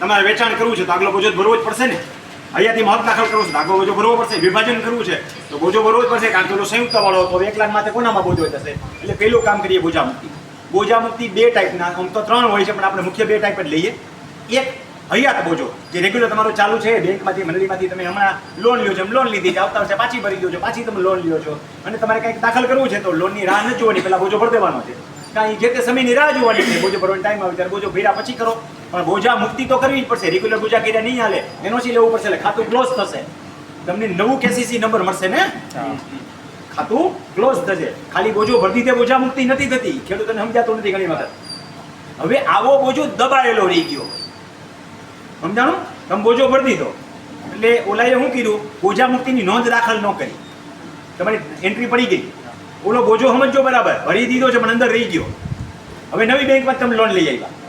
તમારે વેચાણ કરવું છે તો આગલો બોજો ભરવો જ પડશે ને? અહીંયાથી મહક દાખલ કરવું છે તો આગલો બોજો ભરવો પડશે, વિભાજન કરવું છે તો બોજો ભરવો જ પડશે કારણ કે સંયુક્ત વાળો તો એક લાખ માટે કોનામાં બોજો થશે? એટલે પહેલું કામ કરીએ બોજા મુક્તિ. બે ટાઈપના આમ તો ત્રણ હોય છે, પણ આપણે મુખ્ય બે ટાઈપ જ લઈએ. એક હયાત બોજો જે રેગ્યુલર તમારું ચાલુ છે, બેંકમાંથી, મંડળીમાંથી તમે હમણાં લોન લ્યો છો લોન લીધી છે, આવતા વર્ષે પાછી ભરી દો છો, પાછી તમે લોન લ્યો છો. અને તમારે કંઈક દાખલ કરવું છે તો લોનની રાહ ન જોવાની પહેલાં બોજો ભરી દેવાનો છે. કાંઈ જે તે સમયની રાહ જોવાની છે બોજો ભરવાનો ટાઈમ આવે ત્યારે બોજો ભર્યા પછી કરો. પણ બોજા મુક્તિ તો કરવી જ પડશે. રેગ્યુલર બોજા કર્યા નહીં હાલે. એનઓસી લેવું પડશે એટલે ખાતું ક્લોઝ થશે. તમને નવું કેસીસી નંબર મળશે ને? ખાતું ક્લોઝ થશે. ખાલી બોજો ભરતી તે બોજા મુક્તિ નથી થતી. ખેડૂતોને સમજાતું નથી ઘણી વખત. હવે આવો બોજો દબાયેલો રહી ગયો. સમજાણું? તમે બોજો ભરી દીધો. એટલે ઓલાએ શું કીધું? બોજા મુક્તિની નોંધ દાખલ ન કરી. તમારી એન્ટ્રી પડી ગઈ. ઓલો બોજો સમજો બરાબર. ભરી દીધો છે પણ અંદર રહી ગયો. હવે નવી બેંકમાં તમે લોન લઈ આવ્યા.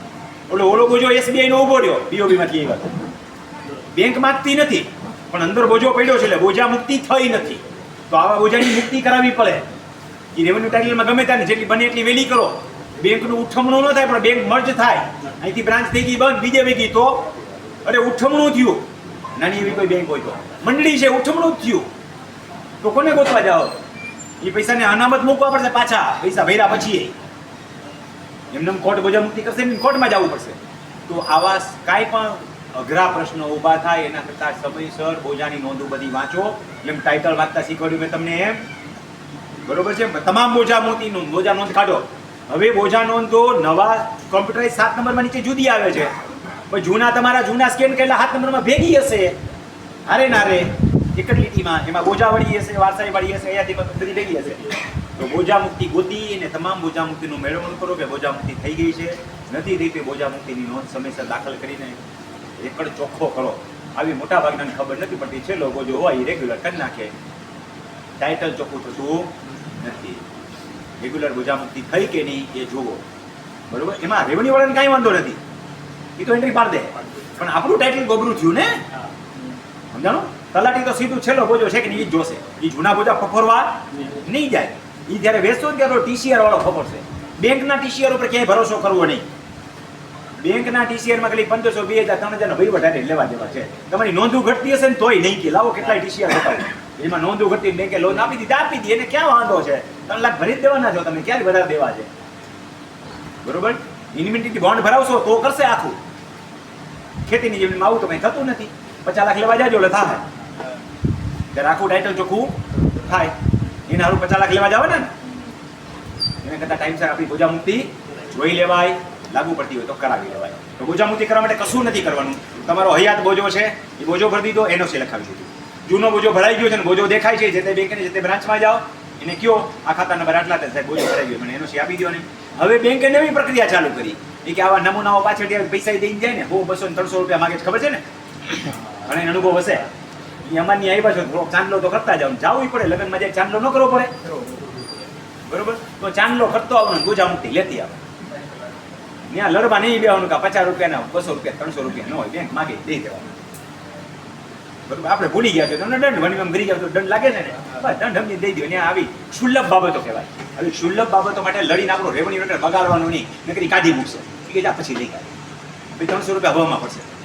ઓલો ઓલો બોજો એસબીઆઈ નો ઊભો રહ્યો બીઓબી માંથી આવ્યા. બેંક માંગતી નથી, પણ અંદર બોજો પડ્યો છે એટલે બોજા મુક્તિ થઈ નથી. તો આવા બોજાની મુક્તિ કરાવવી પડે. એ રેવન્યુ ટાઇટલમાં ગમે ત્યાં જેટલી બને એટલી વેલી કરો. બેંકનું ઉઠમણું ન થાય, પણ બેંક મર્જ થાય. અહીંથી બ્રાન્ચ થઈ ગઈ, બંધ, બીજે વેગી તો, અરે ઉઠમણું થયું. નાની એવી કોઈ બેંક હોય તો. મંડળી છે, ઉઠમણું જ થયું. તો કોને ગોતવા જાઓ? એ પૈસાને અનામત મૂકવા પડશે પાછા. પૈસા ભર્યા પછી એમને એમ કોર્ટ મુક્તિ કરશે, એમને કોર્ટમાં જવું પડશે. તો આવા કાંઈ પણ અઘરા પ્રશ્નો ઊભા થાય, એના કરતાં સમયસર બોજાની નોંધો બધી વાંચો. એમ ટાઇટલ વાંચતા શીખવાડ્યું મેં તમને એમ. બરોબર છે? તમામ બોજા મોતી નોંધ, બોજા નોંધ કાઢો. હવે બોજા નોંધો નવા કોમ્પ્યુટરાઇઝ સાત નંબરમાં નીચે જુદી આવે છે. પણ જૂના તમારા જૂના સ્કેન કરેલા સાત નંબરમાં ભેગી હશે? અરે ના રે. એક જ લીટીમાં એમાં બોજા વળી હશે વારસાઈ વાળી હશે અહીંયાથી બધી ભેગી હશે. તો બોજા મુક્તિ ગોતી અને તમામ બોજા મુક્તિનું મેળવણ કરો કે બોજામુક્તિ થઈ ગઈ છે. નથી થઈ તે બોજા મુક્તિની નોંધ સમયસર દાખલ કરીને રેકડ ચોખ્ખો કરો. આવી મોટા ભાગનાને ખબર નથી પડતી. છે લોકો જો હોય એ રેગ્યુલર કરી નાખે. ટાઇટલ ચોખ્ખું થતું નથી. રેગ્યુલર બોજા મુક્તિ થઈ કે નહીં એ જુઓ. બરોબર? એમાં રેવન્યુ વાળાને કાંઈ વાંધો નથી. એ તો એન્ટ્રી પાડ દે. પણ આપણું ટાઇટલ ગોબરું થયું ને? સમજાણું? તલાટી તો સીધું છેલ્લો બોજો છે કે નહીં એ જોશે. એ જૂના બોજા ફફરવા નહીં જાય. એ જ્યારે વેચશો ને ત્યારે ટીસીઆર વાળો ફફરશે. બેંકના ટીસીઆર ઉપર ક્યાંય ભરોસો કરવો નહીં. બેંકના ટીસીઆરમાં ખાલી પંદરસો, બે હજાર, ત્રણ હજારનો વહીવટ હારે લેવા દેવા છે. તમારી નોંધું ઘટતી હશે ને તોય નહીં કે. લાવો કેટલાય ટીસીઆર બતાવો. એમાં નોંધું ઘટતી બેંકે લોન આપી દીધી આપી દીધી. એને ક્યાં વાંધો છે? ત્રણ લાખ ભરી દેવાના છો તમે. ક્યારે વધારે દેવા છે? બરોબર? ઇન્વિનિટી બોન્ડ ભરાવશો તો કરશે આખું. ખેતીની જમીનમાં આવું તો કંઈ થતું નથી. પચાસ લાખ લેવા જાજો, એટલે થાય. ત્યારે આખું ટાઇટલ ચોખ્ખું? થાય. એને હારું પચાસ લાખ લેવા જાવ ને? એને કરતાં ટાઈમસર આપણી ગોજામુક્તિ જોઈ લેવાય, લાગુ પડતી હોય તો કરાવી લેવાય. તો ગોજામુક્તિ કરવા માટે કશું નથી કરવાનું. તમારો હયાત બોજો છે, એ બોજો ભરી દીધો, એનો છે લખાવી દીધું. જૂનો બોજો ભરાઈ ગયો છે ને, બોજો દેખાય છે, જે તે બેંકની જે તે બ્રાન્ચમાં જાઓ, એને કયો, આ ખાતા નંબર આટલા સાહેબ, બોજો ભરાઈ ગયો મને એનો આપી દો ને. હવે બેંકે નવી પ્રક્રિયા ચાલુ કરી, એ કે આવા નમૂનાઓ પાછળ પૈસા દઈને જાય ને હો બસો ત્રણસો રૂપિયા માગે ખબર છે ને? ઘણા અનુભવ હશે. એ ની આવ્યા છો, થોડોક ચાંદલો તો કરતા જાવ જાવું પડે, લગ્નમાં જાય ચાંદલો ન કરવો પડે. બરોબર? તો ચાંદલો કરતો આવવાનો, ગુજા મુક્તિ લેતી આવે. ત્યાં લડવા નહીં બેવાનું કે પચાસ રૂપિયાના બસો રૂપિયા, ત્રણસો રૂપિયા ન હોય, બેંક માગે દઈ દેવાનું. બરોબર? આપણે ભૂલી ગયા છે, તમને દંડ વણી ભરી ગયા તો દંડ લાગે છે ને? બસ દંડ સમજી દઈ દો ત્યાં આવી સુલભ બાબતો કહેવાય. આવી સુલભ બાબતો માટે લડીને આપણો રેવન્યુ રેટર બગાડવાનું નહીં, નકરી કાઢી મૂકશે. કે જા, પછી લઈ ગયા ત્રણસો રૂપિયા હવામાં પડશે.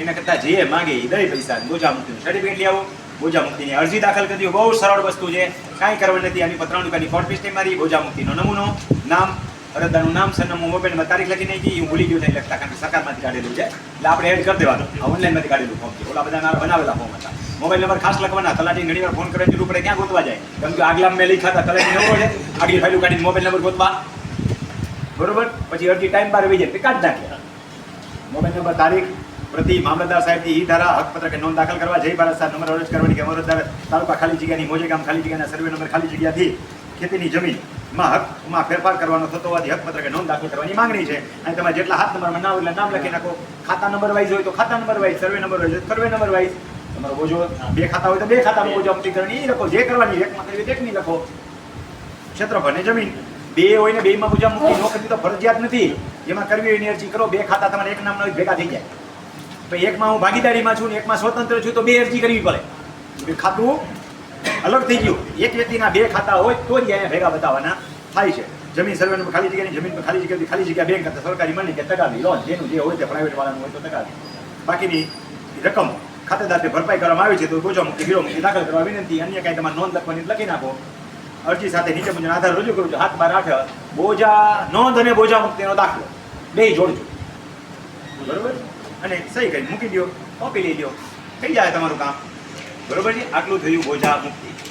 એના કરતાં જે માગે એ દઈ પૈસા. બોજા મુક્તિનું સર્ટિફિકેટ લઈ આવો. બોજા મુક્તિની અરજી દાખલ કરી બહુ સરળ વસ્તુ છે. કાંઈ કરવાની નથી. આની પર ત્રણ રૂપિયાની ફોટ પીસ મારી. બોજા મુક્તિનો નમૂનો. નામ, અરજદારનું નામ, સરનામું મોબાઈલમાં તારીખ લખી નાખી. હું ભૂલી ગયો થાય લખતા કારણ કે સરકારમાંથી કાઢેલું છે. એટલે આપણે એડ કરી દેવાનું. ઓનલાઈનમાંથી કાઢેલું ફોર્મ છે. ઓલા બધા બનાવેલા ફોર્મ હતા. મોબાઈલ નંબર ખાસ લખવાના. તલાટી ઘણી વાર ફોન કરવાની જરૂર પડે ક્યાં ગોતવા જાય? કેમ કે આગલા મેં લખ્યા હતા. તલાટી નંબર છે. આગલી ફાઇલું કાઢીને મોબાઈલ નંબર ગોતવા. બરોબર? પછી અરજી ટાઈમ બાર વહી જાય. તે કાઢ નાખ્યા મોબાઈલ નંબર તારીખ પ્રતિ મામલતદાર સાહેબની ઈ ધારા હકપત્ર કે નોંધ દાખલ કરવા જય ભારત સાહેબ નંબર અરજ કરવાની કે અમરતદાર તાલુકા ખાલી જગ્યાની મોજે ગામ ખાલી જગ્યાના સર્વે નંબર ખાલી જગ્યાથી ખેતીની જમીનમાં હકમાં ફેરફાર કરવાનો થતો હોવાથી હકપત્ર કે નોંધ દાખલ કરવાની માંગણી છે. અને તમે જેટલા હાથ નંબરમાં નામ એટલે નામ લખી નાખો. ખાતા નંબર વાઇઝ હોય તો ખાતા નંબર વાઇઝ, સર્વે નંબર હોય સર્વે નંબર વાઇઝ. તમારો બોજો બે ખાતા હોય તો બે ખાતામાં બોજો અમલીકરણ એ લખો. જે કરવાની એકમાં કરવી એકની લખો. ક્ષેત્રફળ ને જમીન. બે હોય ને બેમાં પૂજા મૂકી નોકરી તો ફરજિયાત નથી. જેમાં કરવી હોય એની અરજી કરો, બે ખાતા તમારે એક નામના ભેગા થઈ જાય. તો એકમાં હું ભાગીદારીમાં છું ને એકમાં સ્વતંત્ર છું, તો બે અરજી કરવી પડે. ખાતું અલગ થઈ ગયું. એક વ્યક્તિના બે ખાતા હોય, તો જ અહીંયા ભેગા બતાવવાના થાય છે. જમીન સર્વે ખાલી જગ્યાની જમીન ખાલી જગ્યાથી ખાલી જગ્યા, બેંક કરતા સરકારી માની કે તગાવી લોન, જેનું જે હોય તે પ્રાઇવેટ વાળાનું હોય તો તગાવી બાકીની રકમ ખાતેદારને ભરપાઈ કરવામાં આવી છે, તો ગોજો મુક્તિ ગીરો મુક્તિ દાખલ કરવા વિનંતી, અન્ય કાંઈ તમારે નોંધ લખવાની લખી નાખો. અરજી સાથે નીચે મુજબ આધાર રજૂ કરું છું. હાથ, બાર, આઠ, બોજા, નોંધ અને બોજા મુક્તિનો દાખલો. બે જોડજો. બરોબર? અને સહી કરી મૂકી દો કોપી લઈ લો થઈ જાય તમારું કામ. બરોબર છે? આટલું થયું, બોજા મુક્તિ.